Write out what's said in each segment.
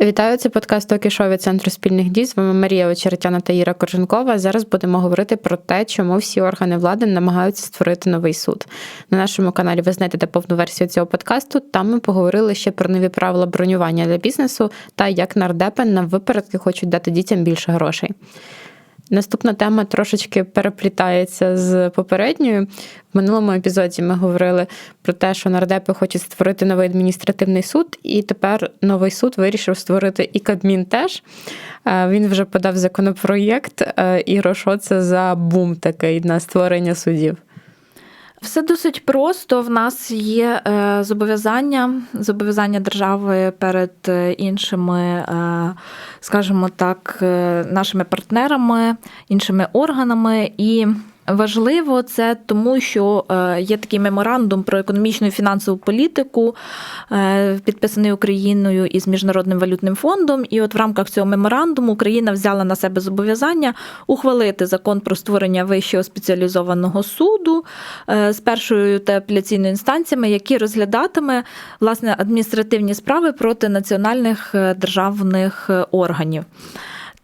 Вітаю, це подкаст Токішо від центру спільних дій. З вами Марія Очеретяна та Іра Корженкова. Зараз будемо говорити про те, чому всі органи влади намагаються створити новий суд. На нашому каналі ви знайдете повну версію цього подкасту. Там ми поговорили ще про нові правила бронювання для бізнесу та як нардепи на випередки хочуть дати дітям більше грошей. Наступна тема трошечки переплітається з попередньою. В минулому епізоді ми говорили про те, що нардепи хочуть створити новий адміністративний суд, і тепер новий суд вирішив створити і Кабмін теж. Е, Він вже подав законопроєкт, е, і що це за бум такий на створення судів. Все досить просто. В нас є е, зобов'язання, зобов'язання держави перед е, іншими, е, скажімо так, нашими партнерами, іншими органами і. Важливо це тому, що е, є такий меморандум про економічну і фінансову політику, е, підписаний Україною із Міжнародним валютним фондом. І от в рамках цього меморандуму Україна взяла на себе зобов'язання ухвалити закон про створення вищого спеціалізованого суду е, з першою та апеляційною інстанціями, які розглядатиме власне адміністративні справи проти національних державних органів.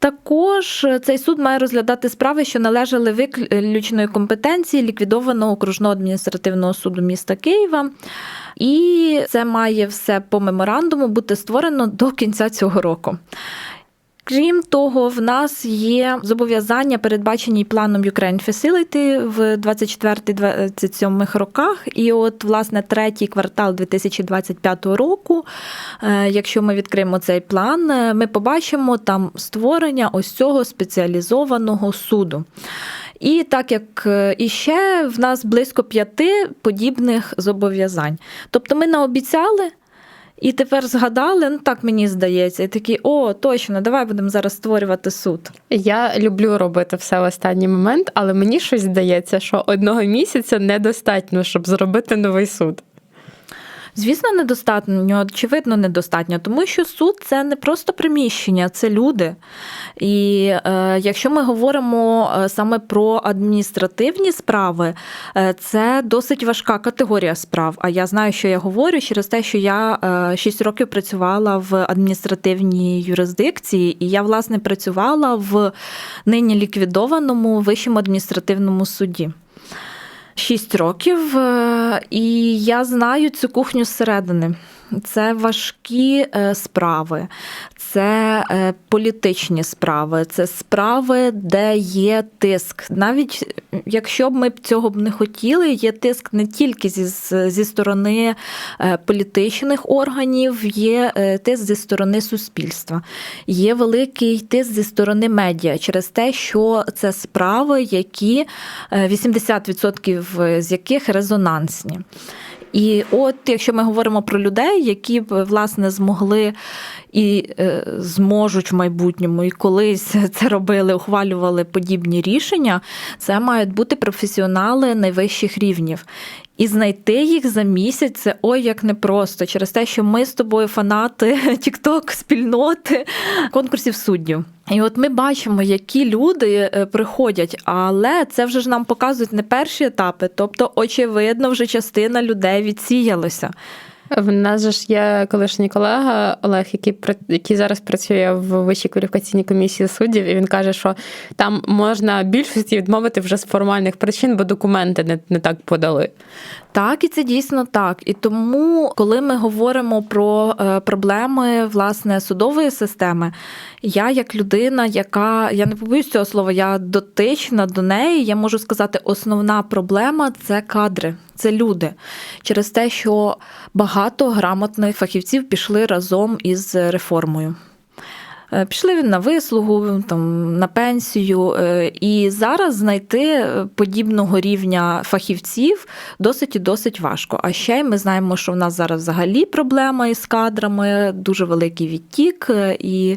Також цей суд має розглядати справи, що належали виключної компетенції ліквідованого окружного адміністративного суду міста Києва. І це має все по меморандуму бути створено до кінця цього року. Крім того, в нас є зобов'язання, передбачені планом Ukraine Facility в 24-27 роках. І от, власне, третій квартал 2025 року, е, якщо ми відкриємо цей план, е, ми побачимо там створення ось цього спеціалізованого суду. І так як е, іще в нас близько п'яти подібних зобов'язань. Тобто ми наобіцяли. І тепер згадали, ну так мені здається, і такі, о, точно, давай будемо зараз створювати суд. Я люблю робити все в останній момент, але мені щось здається, що одного місяця недостатньо, щоб зробити новий суд. Звісно, недостатньо, очевидно, недостатньо, тому що суд це не просто приміщення, це люди. І е, якщо ми говоримо е, саме про адміністративні справи, е, це досить важка категорія справ. А я знаю, що я говорю через те, що я е, 6 років працювала в адміністративній юрисдикції, і я, власне, працювала в нині ліквідованому вищому адміністративному суді. Шість років, е, і я знаю цю кухню зсередини. Це важкі е, справи, це е, політичні справи, це справи, де є тиск. Навіть якщо б ми цього б не хотіли, є тиск не тільки зі зі сторони політичних органів, є тиск зі сторони суспільства, є великий тиск зі сторони медіа через те, що це справи, які 80% з яких резонансні. І от якщо ми говоримо про людей, які б власне змогли і е, зможуть в майбутньому і колись це робили, ухвалювали подібні рішення, це мають бути професіонали найвищих рівнів. І знайти їх за місяць це ой як непросто через те, що ми з тобою фанати Тікток, спільноти конкурсів суддів. І от ми бачимо, які люди е, приходять, але це вже ж нам показують не перші етапи, тобто, очевидно, вже частина людей відсіялася. В нас же ж є колишній колега Олег, який який зараз працює в вищій кваліфікаційній комісії суддів, і він каже, що там можна більшості відмовити вже з формальних причин, бо документи не, не так подали. Так, і це дійсно так. І тому, коли ми говоримо про е, проблеми власне судової системи, я як людина, яка я не побоюсь цього слова, я дотична до неї, я можу сказати, основна проблема це кадри, це люди. Через те, що багато грамотних фахівців пішли разом із реформою. Е, пішли на вислугу, там на пенсію, е, і зараз знайти подібного рівня фахівців досить і досить важко. А ще й ми знаємо, що в нас зараз взагалі проблема із кадрами, дуже великий відтік. Е, і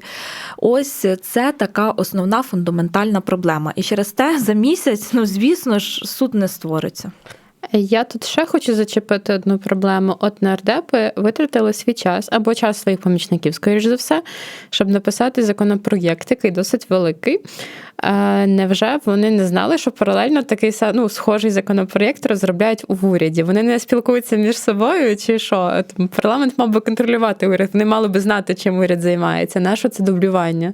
ось це така основна фундаментальна проблема. І через те за місяць, ну звісно ж, суд не створиться. Я тут ще хочу зачепити одну проблему. От нардепи витратили свій час або час своїх помічників, скоріш за все, щоб написати законопроєкт, який досить великий. Е, Невже вони не знали, що паралельно такий ну, схожий законопроєкт розробляють в уряді? Вони не спілкуються між собою, чи що? Там Парламент мав би контролювати уряд. Вони мали би знати, чим уряд займається. Нащо це дублювання?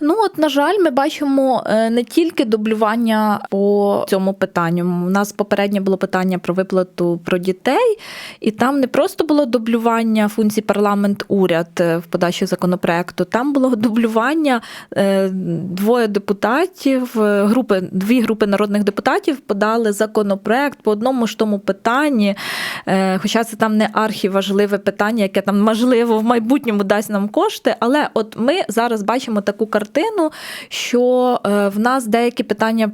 Ну, от, на жаль, ми бачимо е, не тільки дублювання по цьому питанню. У нас попереднє було питання про виплату про дітей, і там не просто було дублювання функцій парламент-уряд е, в подачі законопроекту. Там було дублювання е, двоє депутатів, групи, дві групи народних депутатів подали законопроект по одному ж тому питанні. Хоча це там не архіважливе питання, яке там можливо в майбутньому дасть нам кошти. Але от ми зараз бачимо таку картину, що е, в нас деякі питання.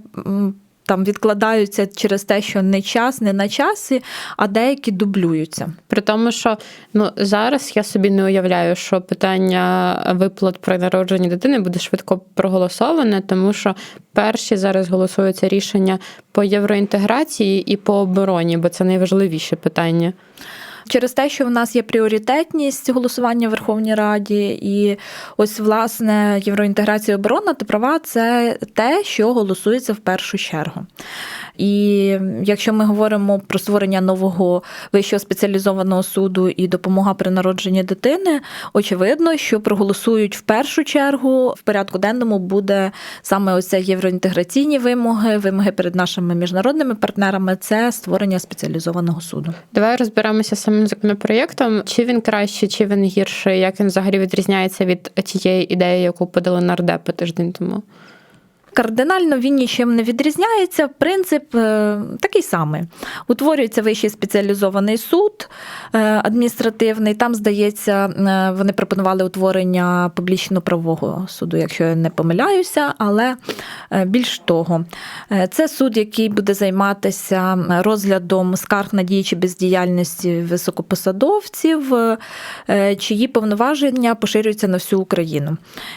Там відкладаються через те, що не час, не на часі, а деякі дублюються. При тому, що ну зараз я собі не уявляю, що питання виплат при народженні дитини буде швидко проголосоване, тому що перші зараз голосуються рішення по євроінтеграції і по обороні, бо це найважливіші питання. Через те, що в нас є пріоритетність голосування в Верховній Раді, і ось власне євроінтеграція оборона та права це те, що голосується в першу чергу. І якщо ми говоримо про створення нового вищого спеціалізованого суду і допомога при народженні дитини, очевидно, що проголосують в першу чергу в порядку денному буде саме ось євроінтеграційні вимоги, вимоги перед нашими міжнародними партнерами це створення спеціалізованого суду. Давай розберемося з самим законопроєктом. Чи він кращий, чи він гірший, як він взагалі відрізняється від тієї ідеї, яку подали нардепи тиждень тому. Кардинально він нічим не відрізняється. Принцип е, такий самий. Утворюється вищий спеціалізований суд е, адміністративний. Там, здається, е, вони пропонували утворення публічно-правового суду, якщо я не помиляюся, але більш того, це суд, який буде займатися розглядом скарг на дії чи бездіяльності високопосадовців, чиї повноваження поширюються на всю Україну.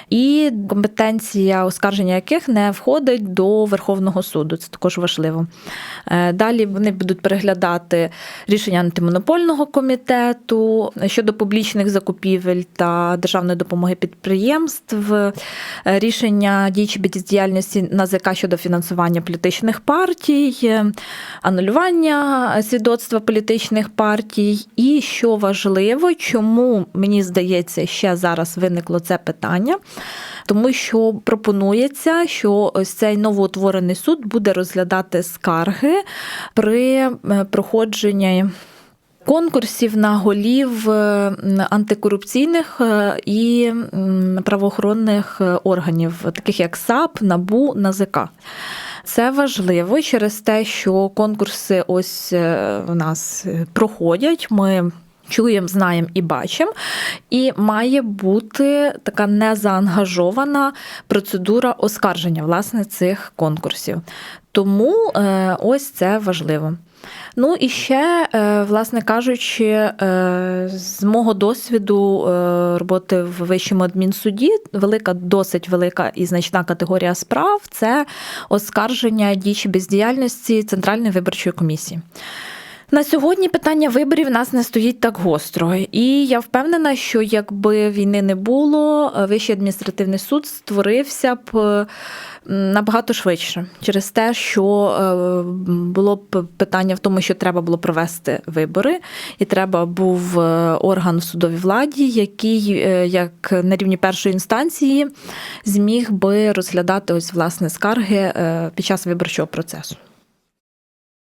І компетенція оскарження яких не входить до Верховного суду. Це також важливо. Е, Далі вони будуть переглядати рішення антимонопольного комітету щодо публічних закупівель та державної допомоги підприємств, е, рішення дій чи бездіяльності НАЗК щодо фінансування політичних партій, е, анулювання свідоцтва політичних партій. І що важливо, чому мені здається, ще зараз виникло це питання, тому що пропонується, що ось цей новоутворений суд буде розглядати скарги при е, проходженні. Конкурсів на голів е, антикорупційних е, і правоохоронних органів, таких як САП, НАБУ, НАЗК. Це важливо через те, що конкурси ось в нас проходять. Ми чуємо, знаємо і бачимо. І має бути така незаангажована процедура оскарження власне цих конкурсів. Тому е, ось це важливо. Ну і ще, е, власне кажучи, е, з мого досвіду роботи в вищому адмінсуді, велика, досить велика і значна категорія справ це оскарження дій чи бездіяльності Центральної виборчої комісії. На сьогодні питання виборів в нас не стоїть так гостро, і я впевнена, що якби війни не було, Вищий адміністративний суд створився б е, набагато швидше через те, що е, було б питання в тому, що треба було провести вибори, і треба був е, орган в судовій владі, який як на рівні першої інстанції зміг би розглядати ось власне скарги під час виборчого процесу.